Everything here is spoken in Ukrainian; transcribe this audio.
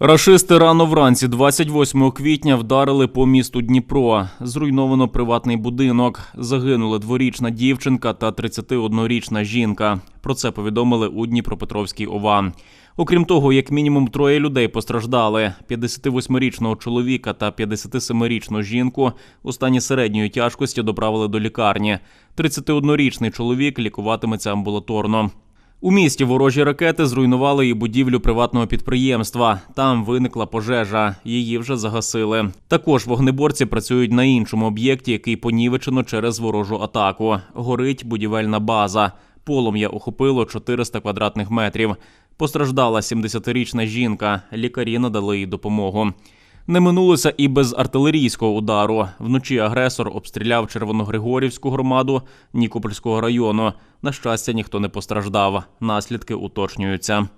Рашисти рано вранці, 28 квітня, вдарили по місту Дніпро. Зруйновано приватний будинок. Загинули дворічна дівчинка та 31-річна жінка. Про це повідомили у Дніпропетровській ОВА. Окрім того, як мінімум троє людей постраждали: 58-річного чоловіка та 57-річну жінку у стані середньої тяжкості доправили до лікарні. 31-річний чоловік лікуватиметься амбулаторно. У місті ворожі ракети зруйнували і будівлю приватного підприємства. Там виникла пожежа. Її вже загасили. Також вогнеборці працюють на іншому об'єкті, який понівечено через ворожу атаку. Горить будівельна база. Полум'я охопило 400 квадратних метрів. Постраждала 70-річна жінка. Лікарі надали їй допомогу. Не минулося і без артилерійського удару. Вночі агресор обстріляв Червоногригорівську громаду Нікопольського району. На щастя, ніхто не постраждав. Наслідки уточнюються.